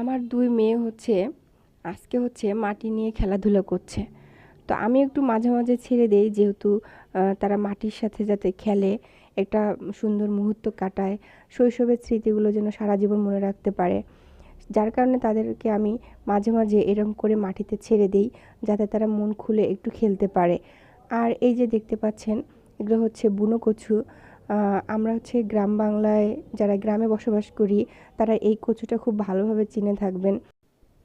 আমার দুই মেয়ে হচ্ছে, আজকে হচ্ছে মাটি নিয়ে খেলাধুলা করছে। তো আমি একটু মাঝে মাঝে ছেড়ে দেই, যেহেতু তারা মাটির সাথে যাতে খেলে, একটা সুন্দর মুহূর্ত কাটায়, শৈশবের স্মৃতিগুলো যেন সারা জীবন মনে রাখতে পারে। যার কারণে তাদেরকে আমি মাঝে মাঝে এরকম করে মাটিতে ছেড়ে দিই, যাতে তারা মন খুলে একটু খেলতে পারে। আর এই যে দেখতে পাচ্ছেন, এগুলো হচ্ছে বুনো কচু। আমরা হচ্ছে গ্রাম বাংলায় যারা গ্রামে বসবাস করি, তারা এই কচুটা খুব ভালোভাবে চিনে থাকবেন।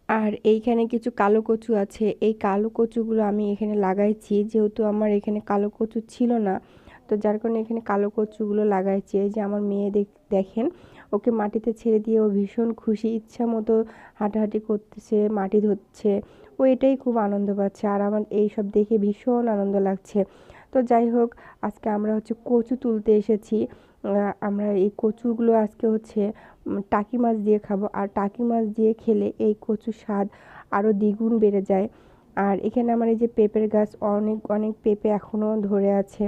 আর এইখানে কিছু কালো কচু আছে। এই কালো কচুগুলো আমি এখানে লাগাইছি। যেহেতু আমার এখানে কালো কচু ছিল না, তো যার কারণে এখানে কালো কচুগুলো লাগাইছি। এই যে আমার মেয়ে দেখ- দেখেন, ওকে মাটিতে ছেড়ে দিয়ে ও ভীষণ খুশি, ইচ্ছা মতো হাঁটাহাঁটি করতেছে, মাটি ধরছে। ও এটাই খুব আনন্দ পাচ্ছে। আর আমার এই সব দেখে ভীষণ আনন্দ লাগছে। তো যাই হোক, আজকে আমরা হচ্ছে কচু তুলতে এসেছি। আমরা এই কচুগুলো আজকে হচ্ছে টাকি মাছ দিয়ে খাব। আর টাকি মাছ দিয়ে খেলে এই কচুর স্বাদ আরও দ্বিগুণ বেড়ে যায়। আর এখানে আমার এই যে পেঁপের গাছ অনেক অনেক পেঁপে এখনও ধরে আছে,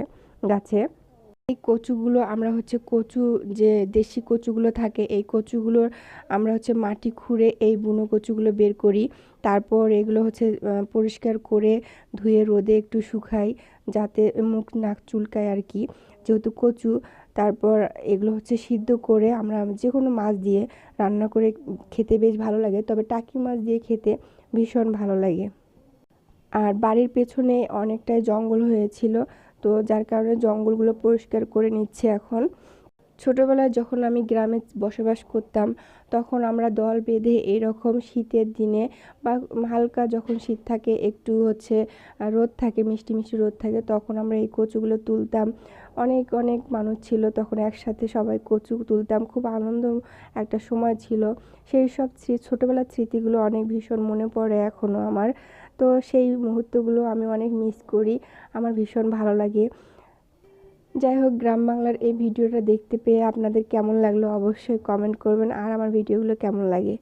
গাছে। এই কচুগুলো আমরা হচ্ছে কচু যে দেশি কচুগুলো থাকে, এই কচুগুলোর আমরা হচ্ছে মাটি খুঁড়ে এই বুনো কচুগুলো বের করি। তারপর এগুলো হচ্ছে পরিষ্কার করে ধুয়ে রোদে একটু শুকাই যাতে মুখ নাক চুলকায় আর কি। যেহেতু কচু, তারপর এগুলো হচ্ছে সিদ্ধ করে আমরা যে কোনো মাছ দিয়ে রান্না করে খেতে বেশ ভালো লাগে, তবে টাকি মাছ দিয়ে খেতে ভীষণ ভালো লাগে। আর বাড়ির পেছনে অনেকটাই জঙ্গল হয়েছিল তো যার কারণে জঙ্গলগুলো পরিষ্কার করে নিচ্ছে এখন। ছোটোবেলায় যখন আমি গ্রামে বসবাস করতাম, তখন আমরা দল বেঁধে এরকম শীতের দিনে বা হালকা যখন শীত থাকে, একটু হচ্ছে রোদ থাকে, মিষ্টি মিষ্টি রোদ থাকে, তখন আমরা এই কচুগুলো তুলতাম। অনেক অনেক মানুষ ছিল তখন একসাথে সবাই কচু তুলতাম। খুব আনন্দ একটা সময় ছিল। সেই সব ছোটোবেলার স্মৃতিগুলো অনেক ভীষণ মনে পড়ে এখনও আমার। তো সেই মুহূর্তগুলো আমি অনেক মিস করি। আমার ভীষণ ভালো লাগে। যাই হোক, গ্রাম বাংলার এই ভিডিওটা দেখতে পেয়ে আপনাদের কেমন লাগল অবশ্যই কমেন্ট করবেন, আর আমার ভিডিওগুলো কেমন লাগে?